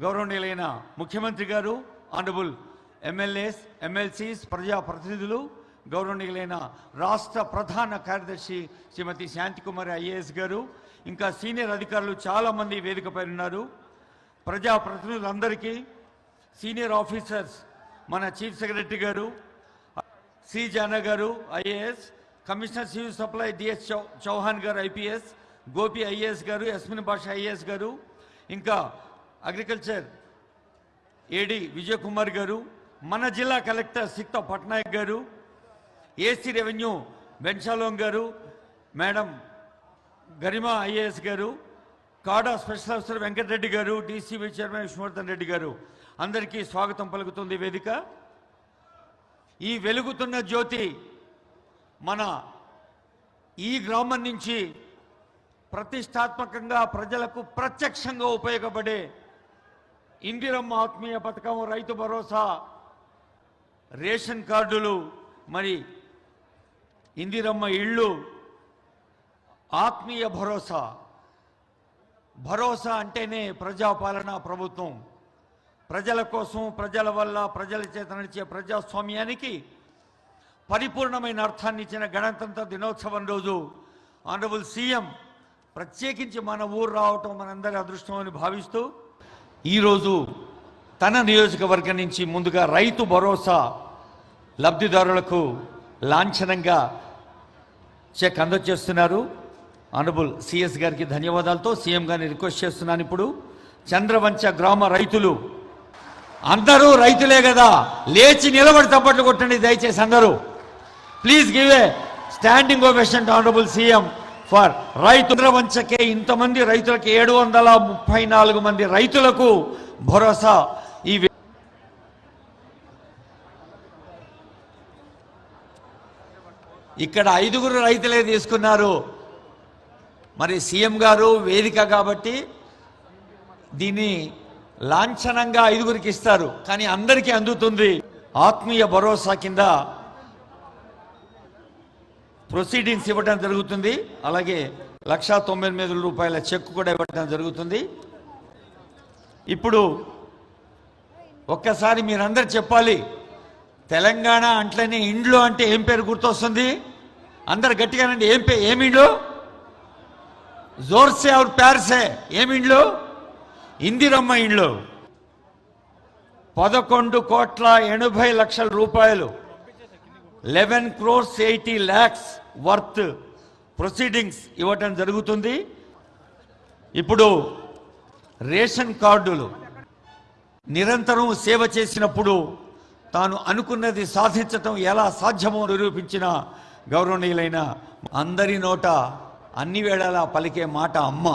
గౌరవనీయులైన ముఖ్యమంత్రి గారు ఆనరబుల్ ఎమ్మెల్యేస్ ఎమ్మెల్సీస్ ప్రజాప్రతినిధులు గౌరవనీయులైన రాష్ట్ర ప్రధాన కార్యదర్శి శ్రీమతి శాంతికుమారి ఐఏఎస్ గారు ఇంకా సీనియర్ అధికారులు చాలామంది వేదికపై ఉన్నారు. ప్రజాప్రతినిధులందరికీ సీనియర్ ఆఫీసర్స్ మన చీఫ్ సెక్రటరీ గారు సి జానా గారు IAS commissioner civil supply DS చౌ చౌహాన్ గారు ఐపీఎస్ గోపి ఐఏఎస్ గారు యస్మిన్ భాష ఐఏఎస్ గారు ఇంకా అగ్రికల్చర్ ఏడి విజయ్ కుమార్ గారు మన జిల్లా కలెక్టర్ సిక్త పట్నాయక్ గారు ఏసీ రెవెన్యూ బెన్షాలోం గారు మేడం గరిమా ఐఏఎస్ గారు కాడా స్పెషల్ ఆఫీసర్ వెంకటరెడ్డి గారు డీసీబీ చైర్మన్ విష్ణువర్ధన్ రెడ్డి గారు అందరికీ స్వాగతం పలుకుతుంది వేదిక. ఈ వెలుగుతున్న జ్యోతి మన ఈ గ్రామం నుంచి ప్రతిష్టాత్మకంగా ప్రజలకు ప్రత్యక్షంగా ఉపయోగపడే ఇందిరమ్మ ఆత్మీయ పథకం రైతు భరోసా రేషన్ కార్డులు మరి ఇందిరమ్మ ఇళ్ళు ఆత్మీయ భరోసా. భరోసా అంటేనే ప్రజాపాలన ప్రభుత్వం. ప్రజల కోసం ప్రజల వల్ల ప్రజల చేత నడిచే ప్రజాస్వామ్యానికి పరిపూర్ణమైన అర్థాన్ని ఇచ్చిన గణతంత్ర దినోత్సవం రోజు ఆనరబుల్ సీఎం ప్రత్యేకించి మన ఊరు రావటం మనందరి అదృష్టం అని భావిస్తూ ఈరోజు తన నియోజకవర్గం నుంచి ముందుగా రైతు భరోసా లబ్ధిదారులకు లాంఛనంగా చెక్ అందజేస్తున్నారు. ఆనరబుల్ సిఎస్ గారికి ధన్యవాదాలతో సీఎం గారిని రిక్వెస్ట్ చేస్తున్నాను ఇప్పుడు. చంద్రవంచ గ్రామ రైతులు అందరూ రైతులే కదా లేచి నిలబడి తప్పట్లు కొట్టండి దయచేసి అందరూ. Please give a standing ovation to honourable CM. For రైతు వంచకే ఇంతమంది రైతులకు ఏడు వందల ముప్పై నాలుగు మంది రైతులకు భరోసా. ఈ ఇక్కడ ఐదుగురు రైతులే తీసుకున్నారు. మరి సీఎం గారు వేదిక కాబట్టి దీన్ని లాంఛనంగా ఐదుగురికి ఇస్తారు. కానీ అందరికీ అందుతుంది. ఆత్మీయ భరోసా కింద ప్రొసీడింగ్స్ ఇవ్వడం జరుగుతుంది. అలాగే లక్షా తొంభై ఎనిమిది రూపాయల చెక్ కూడా ఇవ్వడం జరుగుతుంది. ఇప్పుడు ఒక్కసారి మీరందరు చెప్పాలి తెలంగాణ అంట్లనే ఇండ్లు అంటే ఏం పేరు గుర్తొస్తుంది? అందరు గట్టిగానండి ఏం పే ఏమిండ్లు జోర్సే ఆర్ ప్యార్సే ఏమిండ్లు ఇందిరమ్మ ఇండ్లు. పదకొండు కోట్ల ఎనభై లక్షల రూపాయలు eleven crores eighty lakhs worth proceedings ఇవ్వటం జరుగుతుంది. ఇప్పుడు రేషన్ కార్డులు నిరంతరం సేవ చేసినప్పుడు తాను అనుకున్నది సాధించటం ఎలా సాధ్యమో నిరూపించిన గౌరవనీయులైన అందరి నోట అన్ని వేళలా పలికే మాట అమ్మ.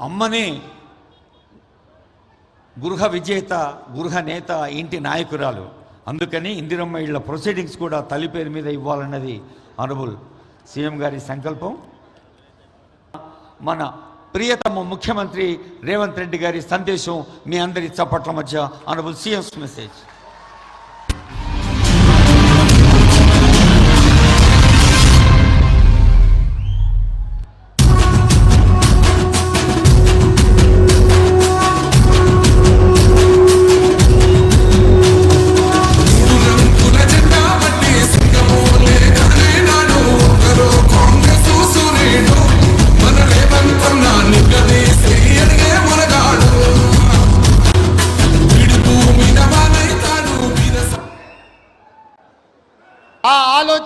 అమ్మనే గృహ విజేత గృహ నేత ఇంటి నాయకురాలు. అందుకని ఇందిరమ్మ ఇళ్ళ ప్రొసీడింగ్స్ కూడా తల్లి పేరు మీద ఇవ్వాలన్నది అనుబుల్. సీఎం గారి సంకల్పం. మన ప్రియతమ ముఖ్యమంత్రి రేవంత్ రెడ్డి గారి సందేశం మీ అందరి చప్పట్ల మధ్య అనుబుల్. CMs message.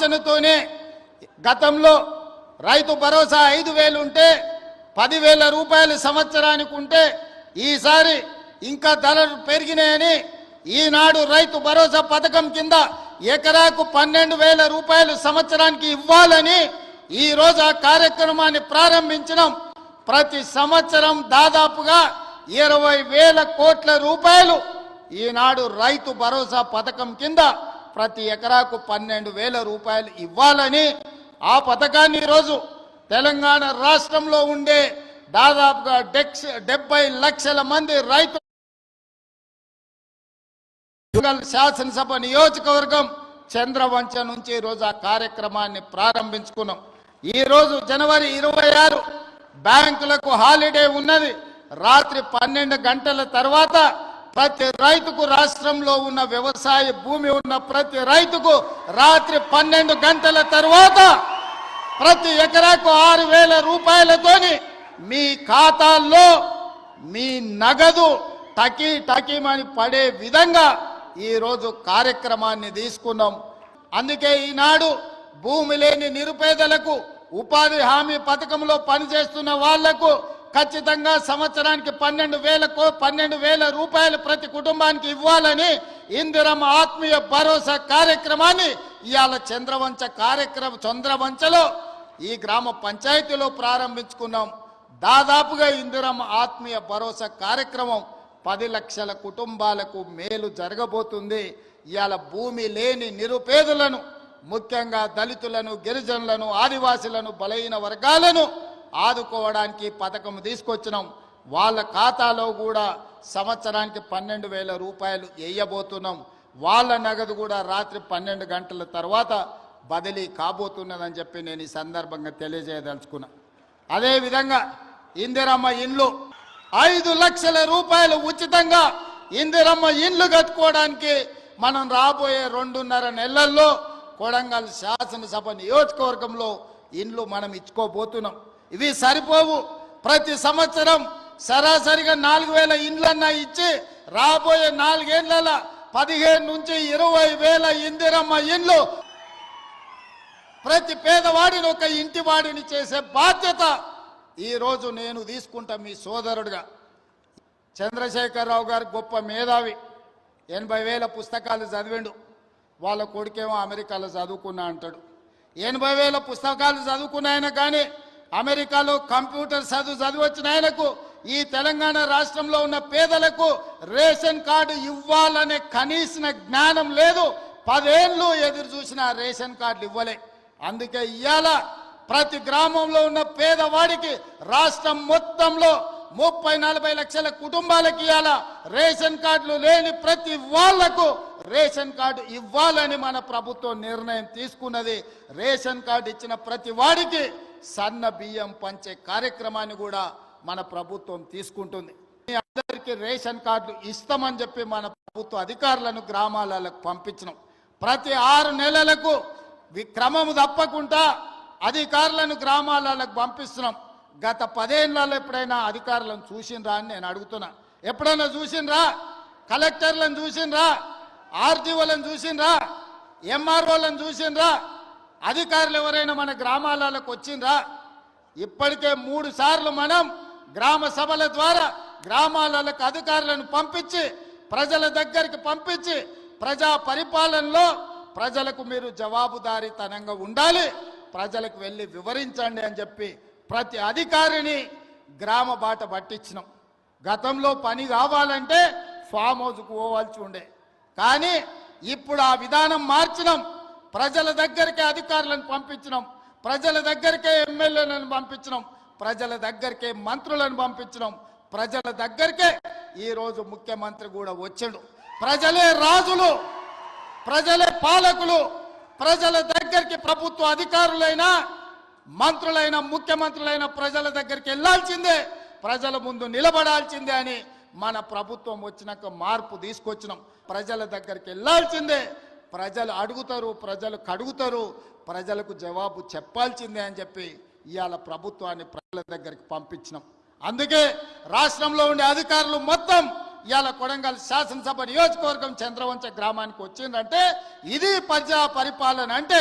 ఆలోచనతోనే గతంలో రైతు భరోసా ఐదు వేలు ఉంటే పదివేల రూపాయలు సంవత్సరానికి ఉంటే ఈసారి ఇంకా ధరలు పెరిగినాయని ఈనాడు రైతు భరోసా పథకం కింద ఎకరాకు పన్నెండు వేల రూపాయలు సంవత్సరానికి ఇవ్వాలని ఈ ఆ కార్యక్రమాన్ని ప్రారంభించడం ప్రతి సంవత్సరం దాదాపుగా ఇరవై వేల కోట్ల రూపాయలు ఈనాడు రైతు భరోసా పథకం కింద ప్రతి ఎకరాకు పన్నెండు వేల రూపాయలు ఇవ్వాలని ఆ పథకాన్ని ఈరోజు తెలంగాణ రాష్ట్రంలో ఉండే దాదాపుగా డెక్స్ డెబ్బై లక్షల మంది రైతు శాసనసభ నియోజకవర్గం చంద్రవంచ నుంచి ఈరోజు ఆ కార్యక్రమాన్ని ప్రారంభించుకున్నాం. ఈ రోజు జనవరి ఇరవై ఆరు బ్యాంకులకు హాలిడే ఉన్నది. రాత్రి పన్నెండు గంటల తర్వాత ప్రతి రైతుకు రాష్ట్రంలో ఉన్న వ్యవసాయ భూమి ఉన్న ప్రతి రైతుకు రాత్రి పన్నెండు గంటల తర్వాత ప్రతి ఎకరాకు ఆరు వేల రూపాయలతోని మీ ఖాతాల్లో మీ నగదు టకీ టకీమని పడే విధంగా ఈరోజు కార్యక్రమాన్ని తీసుకున్నాం. అందుకే ఈనాడు భూమి లేని నిరుపేదలకు ఉపాధి హామీ పథకంలో పనిచేస్తున్న వాళ్ళకు ఖచ్చితంగా సంవత్సరానికి పన్నెండు వేలకు పన్నెండు వేల రూపాయలు ప్రతి కుటుంబానికి ఇవ్వాలని ఇందిరమ్మ ఆత్మీయ భరోసా కార్యక్రమాన్ని ఇవాళ చంద్రవంచ కార్యక్రమం చంద్రవంచలో ఈ గ్రామ పంచాయతీలో ప్రారంభించుకున్నాం. దాదాపుగా ఇందిరమ్మ ఆత్మీయ భరోసా కార్యక్రమం పది లక్షల కుటుంబాలకు మేలు జరగబోతుంది. ఇవాళ భూమి లేని నిరుపేదలను ముఖ్యంగా దళితులను గిరిజనులను ఆదివాసులను బలహీన వర్గాలను ఆదుకోవడానికి పథకం తీసుకొచ్చినాం. వాళ్ళ ఖాతాలో కూడా సంవత్సరానికి పన్నెండు వేల రూపాయలు వేయబోతున్నాం. వాళ్ళ నగదు కూడా రాత్రి పన్నెండు గంటల తర్వాత బదిలీ కాబోతున్నదని చెప్పి నేను ఈ సందర్భంగా తెలియజేయదలుచుకున్నా. అదేవిధంగా ఇందిరమ్మ ఇండ్లు ఐదు లక్షల రూపాయలు ఉచితంగా ఇందిరమ్మ ఇండ్లు కట్టుకోవడానికి మనం రాబోయే రెండున్నర నెలల్లో కొడంగల్ శాసనసభ నియోజకవర్గంలో ఇండ్లు మనం ఇచ్చుకోబోతున్నాం. ఇవి సరిపోవు. ప్రతి సంవత్సరం సరాసరిగా నాలుగు వేల ఇండ్లన్నా ఇచ్చి రాబోయే నాలుగేళ్ళ పదిహేను నుంచి ఇరవై వేల ఇందిరమ్మ ఇండ్లు ప్రతి పేదవాడిని ఒక ఇంటి వాడిని చేసే బాధ్యత ఈరోజు నేను తీసుకుంటా మీ సోదరుడుగా. చంద్రశేఖరరావు గారు గొప్ప మేధావి. ఎనభై వేల పుస్తకాలు చదివిండు. వాళ్ళ కొడుకేమో అమెరికాలో చదువుకున్నా అంటాడు. ఎనభై వేల పుస్తకాలు చదువుకున్నాయన కానీ అమెరికాలో కంప్యూటర్ చదువు చదివచ్చిన ఆయనకు ఈ తెలంగాణ రాష్ట్రంలో ఉన్న పేదలకు రేషన్ కార్డు ఇవ్వాలనే కనీసిన జ్ఞానం లేదు. పదేళ్ళు ఎదురు చూసిన రేషన్ కార్డులు ఇవ్వలే. అందుకే ఇవాళ ప్రతి గ్రామంలో ఉన్న పేదవాడికి రాష్ట్రం మొత్తంలో ముప్పై నలభై లక్షల కుటుంబాలకి ఇవాళ రేషన్ కార్డులు లేని ప్రతి వాళ్ళకు రేషన్ కార్డు ఇవ్వాలని మన ప్రభుత్వం నిర్ణయం తీసుకున్నది. రేషన్ కార్డు ఇచ్చిన ప్రతి వాడికి సన్న బియ్యం పంచే కార్యక్రమాన్ని కూడా మన ప్రభుత్వం తీసుకుంటుంది. మీ అందరికీ రేషన్ కార్డులు ఇస్తామని చెప్పి మన ప్రభుత్వ అధికారులను గ్రామాలకు పంపించినాం. ప్రతి ఆరు నెలలకు వి- క్రమము తప్పకుండా అధికారులను గ్రామాలకు పంపిస్తున్నాం. గత పదేళ్ళలో ఎప్పుడైనా అధికారులను చూసిండ్రా అని నేను అడుగుతున్నా. ఎప్పుడైనా చూసిండ్రా? కలెక్టర్లను చూసిండ్రా? ఆర్టీఓలను చూసిండ్రా? ఎంఆర్ఓలను చూసిండ్రా? అధికారులు ఎవరైనా మన గ్రామాలకు వచ్చిండ్రా? ఇప్పటికే మూడు సార్లు మనం గ్రామ సభల ద్వారా గ్రామాలకు అధికారులను పంపించి ప్రజల దగ్గరికి పంపించి ప్రజా పరిపాలనలో ప్రజలకు మీరు జవాబుదారీతనంగా ఉండాలి ప్రజలకు వెళ్ళి వివరించండి అని చెప్పి ప్రతి అధికారిని గ్రామ బాట పట్టించినాం. గతంలో పని కావాలంటే ఫామ్ హౌస్కు పోవాల్సి ఉండే. కానీ ఇప్పుడు ఆ విధానం మార్చినాం. ప్రజల దగ్గరికే అధికారులను పంపించినాం. ప్రజల దగ్గరికే ఎమ్మెల్యేలను పంపించినాం. ప్రజల దగ్గరికే మంత్రులను పంపించినాం. ప్రజల దగ్గరికే ఈరోజు ముఖ్యమంత్రి కూడా వచ్చాడు. ప్రజలే రాజులు ప్రజలే పాలకులు ప్రజల దగ్గరికి ప్రభుత్వ అధికారులైనా మంత్రులైన ముఖ్యమంత్రులైన ప్రజల దగ్గరికి వెళ్ళాల్సిందే. ప్రజల ముందు నిలబడాల్సిందే అని మన ప్రభుత్వం వచ్చినాక మార్పు తీసుకొచ్చినాం. ప్రజల దగ్గరికి వెళ్ళాల్సిందే. ప్రజలు అడుగుతారు ప్రజలు కడుగుతారు ప్రజలకు జవాబు చెప్పాల్సిందే అని చెప్పి ఇవాళ ప్రభుత్వాన్ని ప్రజల దగ్గరికి పంపించినాం. అందుకే రాష్ట్రంలో ఉండే అధికారులు మొత్తం ఇవాళ కొడంగల్ శాసనసభ నియోజకవర్గం చంద్రవంచ గ్రామానికి వచ్చిందంటే ఇది ప్రజా పరిపాలన అంటే